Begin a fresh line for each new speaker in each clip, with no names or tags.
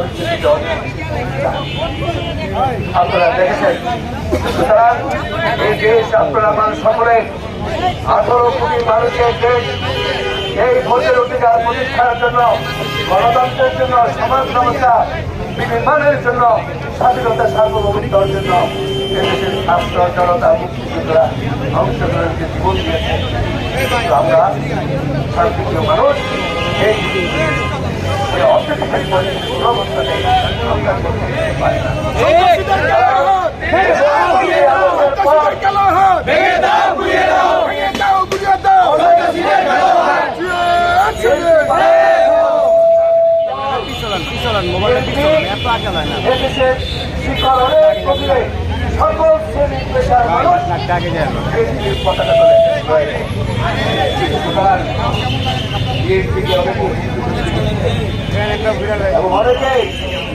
পরিস্থিতিতে আপনারা দেখেছেন। সুতরাং এই দেশ আপনারা মানুষ সকলে। আঠারো কোটি মানুষের দেশ এই ভোটের অধিকার প্রতিষ্ঠার জন্য, গণতন্ত্রের জন্য, সমাজ ব্যবস্থা বিনির্মাণের জন্য, স্বাধীনতা সার্বভৌমিকতার জন্য আমরা শান্তিপ্রিয় মানুষ, এই শিক্ষার অনেক গভীরে সকল শ্রেণি পেশার মানুষ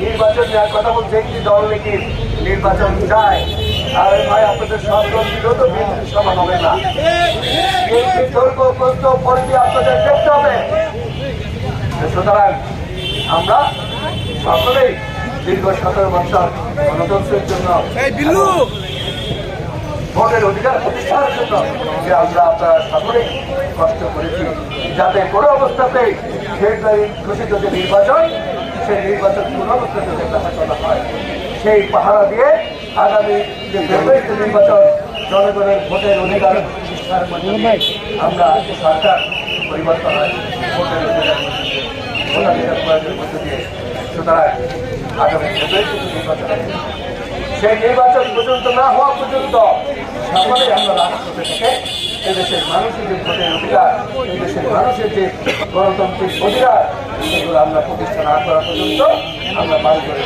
নির্বাচন নেওয়ার কথা বলছে একটি দল নাকি নির্বাচন চায়? আর ভাই আপনাদের সব দল বিরোধ বিএনপির সমান হবে না। পরিধি আপনাদের দেখতে হবে। সুতরাং আমরা সকলেই দীর্ঘ সতেরো বছর গণতন্ত্রের জন্য ভোটের অধিকার প্রতিষ্ঠার জন্য যে আমরা আপনারা সকলেই কষ্ট করেছি। যাতে কোনো অবস্থাতেই ঘোষিত যে নির্বাচন সেই নির্বাচন যাতে ব্যাহত না হয়, সেই পাহারা দিয়ে আগামী যে ফেব্রুয়ারিতে নির্বাচন জনগণের ভোটের অধিকার আমরা সরকার পরিবর্তন হয়, ভোটের অধিকার ভোটাধিকার প্রয়োগের মধ্য দিয়ে, সুতরাং আগামী নির্বাচন সেই নির্বাচন পর্যন্ত না হওয়া পর্যন্ত সকলেই আমরা রাষ্ট্র থেকে এদেশের মানুষের যে ভোটের অধিকার এদেশের মানুষের যে গণতান্ত্রিক অধিকার সেগুলো আমরা প্রতিষ্ঠা না করা পর্যন্ত আমরা বাড়ি করে।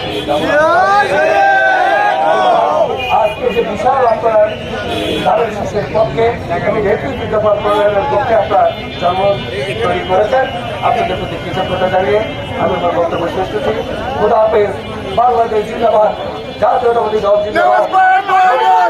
আজকে যে বিশাল আপনার ধানের শীষের পক্ষে এবং নেতৃত্ব দফা প্রণয়নের পক্ষে আপনার জন্ম তৈরি করেছেন আপনাদের প্রতি কৃতজ্ঞতা জানিয়ে আমি আমার বক্তব্য শেষ করছি খুদা হাফেজ বাংলাদেশ জিন্দাবাদ দল জিন্দাবাদ